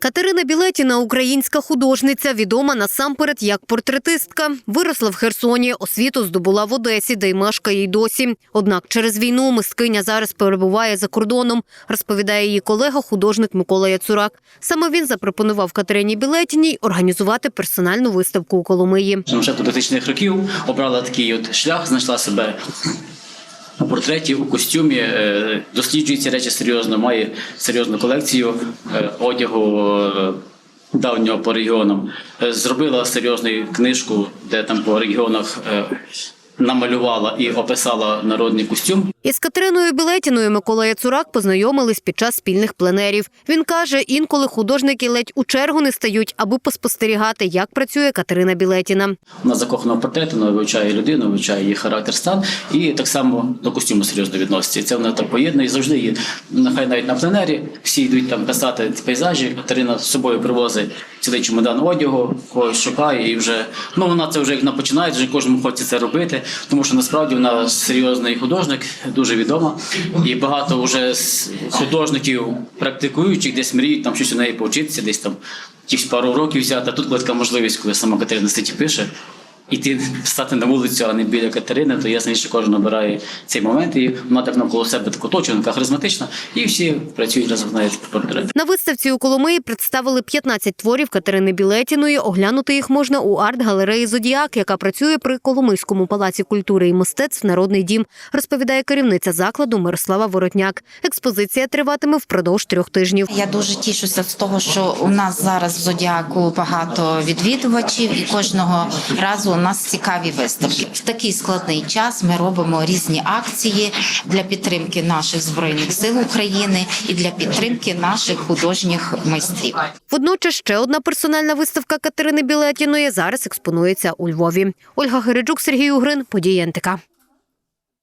Катерина Білетіна – українська художниця, відома насамперед як портретистка. Виросла в Херсоні, освіту здобула в Одесі, де й мешкає й досі. Однак через війну мисткиня зараз перебуває за кордоном, розповідає її колега, художник Микола Яцурак. Саме він запропонував Катерині Білетіній організувати персональну виставку у Коломиї. З початку 2000-х років обрала такий от шлях, знайшла себе у портреті, у костюмі, е, досліджує ці речі серйозно, має серйозну колекцію е, одягу е, давнього по регіонам. Зробила серйозну книжку, де там по регіонах намалювала і описала народний костюм. Із Катериною Білетіною Микола Яцурак познайомились під час спільних пленерів. Він каже, інколи художники ледь у чергу не стають, аби поспостерігати, як працює Катерина Білетіна. Вона закохана в портрет, вона вивчає людину, вивчає її характер, стан і так само до костюму серйозно відноситься. Це вона так поєднує і завжди є. Нехай навіть на пленері всі йдуть там писати пейзажі. Катерина з собою привозить цілий чемодан одягу, когось шукає і вже ну вона це вже як вона починає, вже кожному хочеться це робити, тому що насправді вона серйозний художник, дуже відома. І багато вже художників практикуючих десь мріють там щось у неї повчитися, десь там якісь пару років взяти. А тут була така можливість, коли сама Катерина Статі пише. Іти стати на вулицю, а не біля Катерини, то ясно, що кожен обирає цей момент, і вона так навколо себе так оточена, харизматична, і всі працюють разом знають портрет. На виставці у Коломиї представили 15 творів Катерини Білетіної. Оглянути їх можна у арт-галереї Зодіак, яка працює при Коломийському палаці культури і мистецтв Народний дім, розповідає керівниця закладу Мирослава Воротняк. Експозиція триватиме впродовж трьох тижнів. Я дуже тішуся з того, що у нас зараз в зодіаку багато відвідувачів, і кожного разу нас цікаві виставки. В такий складний час ми робимо різні акції для підтримки наших збройних сил України і для підтримки наших художніх майстрів. Водночас ще одна персональна виставка Катерини Білетіної зараз експонується у Львові. Ольга Гереджук, Сергій Угрин, події НТК.